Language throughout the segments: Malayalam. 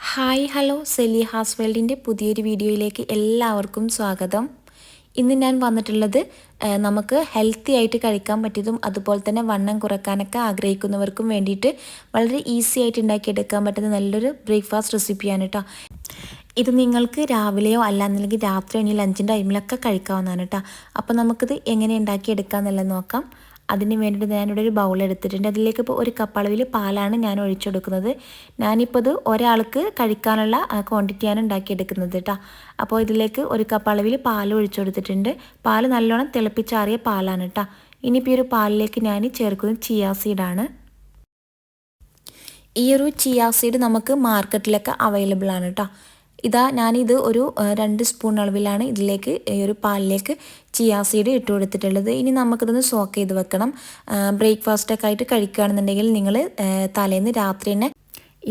Hi hello. സെലി ഹാസ് വേൾഡിന്റെ പുതിയൊരു വീഡിയോയിലേക്ക് എല്ലാവർക്കും സ്വാഗതം. ഇന്ന് ഞാൻ വന്നിട്ടുള്ളത് നമുക്ക് ഹെൽത്തി ആയിട്ട് കഴിക്കാൻ പറ്റിയതും അതുപോലെ തന്നെ വണ്ണം കുറക്കാനൊക്കെ ആഗ്രഹിക്കുന്നവർക്കും വേണ്ടിയിട്ട് വളരെ ഈസി ആയിട്ട് ഉണ്ടാക്കിയെടുക്കാൻ പറ്റുന്ന നല്ലൊരു ബ്രേക്ക്ഫാസ്റ്റ് റെസിപ്പിയാണ് കേട്ടോ ഇത് നിങ്ങൾക്ക് രാവിലെയോ അല്ലാന്നുണ്ടെങ്കിൽ രാത്രി ഇനി ലഞ്ചിന്റെ ടൈമിലൊക്കെ കഴിക്കാവുന്നതാണ് കേട്ടോ അപ്പോൾ നമുക്കിത് എങ്ങനെ ഉണ്ടാക്കിയെടുക്കാമെന്നുള്ളത് നോക്കാം. അതിന് വേണ്ടിയിട്ട് ഞാനിവിടെ ഒരു ബൗൾ എടുത്തിട്ടുണ്ട്. അതിലേക്ക് ഇപ്പോൾ ഒരു കപ്പ് അളവിൽ പാലാണ് ഞാൻ ഒഴിച്ചെടുക്കുന്നത്. ഞാനിപ്പോൾ ഇത് ഒരാൾക്ക് കഴിക്കാനുള്ള ക്വാണ്ടിറ്റിയാണ് ഉണ്ടാക്കിയെടുക്കുന്നത് കേട്ടോ അപ്പോൾ ഇതിലേക്ക് ഒരു കപ്പ് അളവിൽ പാൽ ഒഴിച്ചെടുത്തിട്ടുണ്ട്. പാൽ നല്ലോണം തിളപ്പിച്ചാറിയ പാലാണ് കേട്ടോ ഇനിയിപ്പോൾ ഈ ഒരു പാലിലേക്ക് ഞാൻ ചേർക്കുന്നത് ചിയാ സീഡാണ് ഈ ഒരു ചിയാ സീഡ് നമുക്ക് മാർക്കറ്റിലൊക്കെ അവൈലബിൾ ആണ് കേട്ടോ ഇതാ ഞാനിത് ഒരു രണ്ട് സ്പൂൺ അളവിലാണ് ഇതിലേക്ക് ഈ ഒരു പാലിലേക്ക് ചിയാ സീഡ് ഇട്ട് കൊടുത്തിട്ടുള്ളത്. ഇനി നമുക്കിതൊന്ന് സോക്ക് ചെയ്ത് വെക്കണം. ബ്രേക്ക്ഫാസ്റ്റൊക്കെ ആയിട്ട് കഴിക്കുകയാണെന്നുണ്ടെങ്കിൽ നിങ്ങൾ തലേന്ന് രാത്രി തന്നെ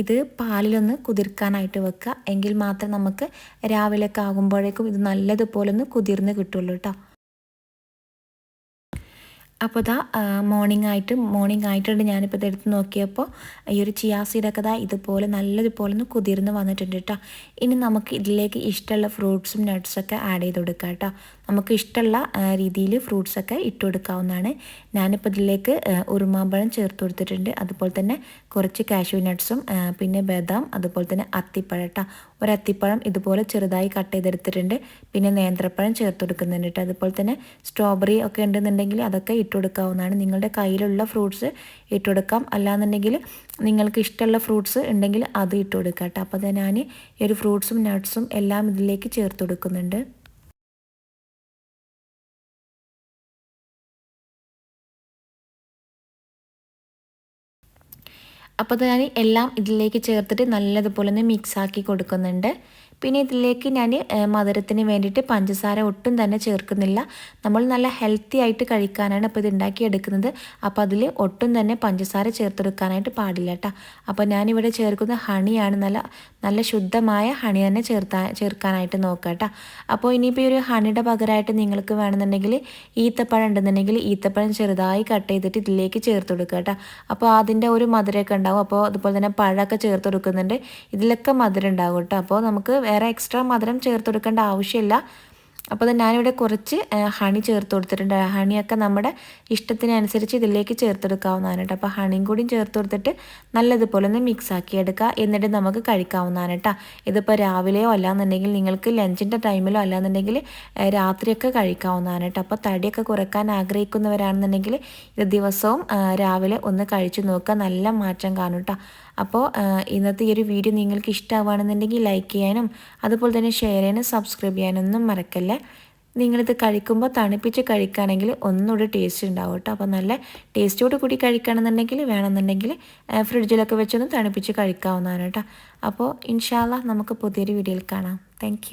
ഇത് പാലിലൊന്ന് കുതിർക്കാനായിട്ട് വെക്കുക. എങ്കിൽ മാത്രം നമുക്ക് രാവിലെയൊക്കെ ആകുമ്പോഴേക്കും ഇത് നല്ലതുപോലെ ഒന്ന് കുതിർന്ന് കിട്ടുള്ളൂ കേട്ടോ അപ്പോൾ ഇതാ മോർണിംഗ് ആയിട്ട് മോർണിംഗ് ആയിട്ടുണ്ട്. ഞാനിപ്പോൾ ഇതെടുത്ത് നോക്കിയപ്പോൾ ഈ ഒരു ചിയാ സീഡൊക്കെ ഇതാ ഇതുപോലെ നല്ലതുപോലെ ഒന്ന് കുതിർന്ന് വന്നിട്ടുണ്ട് കേട്ടോ ഇനി നമുക്ക് ഇതിലേക്ക് ഇഷ്ടമുള്ള ഫ്രൂട്ട്സും നട്ട്സൊക്കെ ആഡ് ചെയ്ത് കൊടുക്കാം കേട്ടോ നമുക്ക് ഇഷ്ടമുള്ള രീതിയിൽ ഫ്രൂട്ട്സൊക്കെ ഇട്ട് കൊടുക്കാവുന്നതാണ്. ഞാനിപ്പോൾ ഇതിലേക്ക് ഉറുമാമ്പഴം ചേർത്ത് കൊടുത്തിട്ടുണ്ട്. അതുപോലെ തന്നെ കുറച്ച് കാഷ്യൂ നട്ട്സും പിന്നെ ബദാം അതുപോലെ തന്നെ അത്തിപ്പഴം കേട്ടോ ഒരത്തിപ്പഴം ഇതുപോലെ ചെറുതായി കട്ട് ചെയ്തെടുത്തിട്ടുണ്ട്. പിന്നെ നേന്ത്രപ്പഴം ചേർത്ത് കൊടുക്കുന്നുണ്ട് കേട്ടോ അതുപോലെ തന്നെ സ്ട്രോബെറി ഒക്കെ ഉണ്ടെന്നുണ്ടെങ്കിൽ അതൊക്കെ ഇട്ട് കൊടുക്കാവുന്നതാണ്. നിങ്ങളുടെ കയ്യിലുള്ള ഫ്രൂട്ട്സ് ഇട്ട് കൊടുക്കാം. അല്ലാന്നുണ്ടെങ്കിൽ നിങ്ങൾക്ക് ഇഷ്ടമുള്ള ഫ്രൂട്ട്സ് ഉണ്ടെങ്കിൽ അത് ഇട്ട് കൊടുക്കാം കേട്ടോ അപ്പോൾ ഞാൻ ഈ ഒരു ഫ്രൂട്ട്സും നട്ട്സും എല്ലാം ഇതിലേക്ക് ചേർത്ത് കൊടുക്കുന്നുണ്ട്. അപ്പോൾ ഞാൻ എല്ലാം ഇതിലേക്ക് ചേർത്തിട്ട് നല്ലതുപോലെ ഒന്ന് മിക്സാക്കി കൊടുക്കുന്നുണ്ട്. പിന്നെ ഇതിലേക്ക് ഞാൻ മധുരത്തിന് വേണ്ടിയിട്ട് പഞ്ചസാര ഒട്ടും തന്നെ ചേർക്കുന്നില്ല. നമ്മൾ നല്ല ഹെൽത്തി ആയിട്ട് കഴിക്കാനാണ് അപ്പോൾ ഇത് ഉണ്ടാക്കിയെടുക്കുന്നത്. അപ്പോൾ അതിൽ ഒട്ടും തന്നെ പഞ്ചസാര ചേർത്തെടുക്കാനായിട്ട് പാടില്ല കേട്ടോ അപ്പോൾ ഞാനിവിടെ ചേർക്കുന്ന ഹണിയാണ് നല്ല നല്ല ശുദ്ധമായ ഹണി തന്നെ ചേർത്താ ചേർക്കാനായിട്ട് നോക്കുക കേട്ടോ അപ്പോൾ ഇനിയിപ്പോൾ ഈ ഒരു ഹണിയുടെ പകരമായിട്ട് നിങ്ങൾക്ക് വേണമെന്നുണ്ടെങ്കിൽ ഈത്തപ്പഴം ഉണ്ടെന്നുണ്ടെങ്കിൽ ഈത്തപ്പഴം ചെറുതായി കട്ട് ചെയ്തിട്ട് ഇതിലേക്ക് ചേർത്ത് കൊടുക്കുക കേട്ടോ അപ്പോൾ അതിന്റെ ഒരു മധുരമൊക്കെ ഉണ്ടാവും. അപ്പോൾ അതുപോലെ തന്നെ പഴമൊക്കെ ചേർത്ത് കൊടുക്കുന്നുണ്ട്. ഇതിലൊക്കെ മധുരം ഉണ്ടാകും കേട്ടോ. അപ്പോൾ നമുക്ക് വേറെ എക്സ്ട്രാ മധുരം ചേർത്ത് കൊടുക്കേണ്ട ആവശ്യമില്ല. അപ്പോൾ ഞാനിവിടെ കുറച്ച് ഹണി ചേർത്ത് കൊടുത്തിട്ടുണ്ട്. ഹണിയൊക്കെ നമ്മുടെ ഇഷ്ടത്തിനനുസരിച്ച് ഇതിലേക്ക് ചേർത്തെടുക്കാവുന്നതാണ് കേട്ടോ. അപ്പോൾ ഹണിയും കൂടി ചേർത്ത് കൊടുത്തിട്ട് നല്ലതുപോലെ ഒന്ന് മിക്സ് ആക്കി എടുക്കുക എന്നിട്ട് നമുക്ക് കഴിക്കാവുന്നതാണ് കേട്ടോ. ഇതിപ്പോൾ രാവിലെയോ അല്ലാന്നുണ്ടെങ്കിൽ നിങ്ങൾക്ക് ലഞ്ചിന്റെ ടൈമിലോ അല്ലാന്നുണ്ടെങ്കിൽ രാത്രിയൊക്കെ കഴിക്കാവുന്നതാണ് കേട്ടോ. അപ്പോൾ തടിയൊക്കെ കുറയ്ക്കാൻ ആഗ്രഹിക്കുന്നവരാണെന്നുണ്ടെങ്കിൽ ഇത് ദിവസവും രാവിലെ ഒന്ന് കഴിച്ചു നോക്കുക. നല്ല മാറ്റം കാണും കേട്ടോ. അപ്പോൾ ഇന്നത്തെ ഈ ഒരു വീഡിയോ നിങ്ങൾക്ക് ഇഷ്ടമാവുകയാണെന്നുണ്ടെങ്കിൽ ലൈക്ക് ചെയ്യാനും അതുപോലെ തന്നെ ഷെയർ ചെയ്യാനും സബ്സ്ക്രൈബ് ചെയ്യാനൊന്നും മറക്കല്ലേ. നിങ്ങളിത് കഴിക്കുമ്പോൾ തണുപ്പിച്ച് കഴിക്കുകയാണെങ്കിൽ ഒന്നുകൂടി ടേസ്റ്റ് ഉണ്ടാവും കേട്ടോ. അപ്പോൾ നല്ല ടേസ്റ്റോട് കൂടി കഴിക്കുകയാണെന്നുണ്ടെങ്കിൽ വേണമെന്നുണ്ടെങ്കിൽ ഫ്രിഡ്ജിലൊക്കെ വെച്ചൊന്ന് തണുപ്പിച്ച് കഴിക്കാവുന്നതാണ് കേട്ടോ. അപ്പോൾ ഇൻഷാല്ല നമുക്ക് പുതിയൊരു വീഡിയോയിൽ കാണാം. താങ്ക്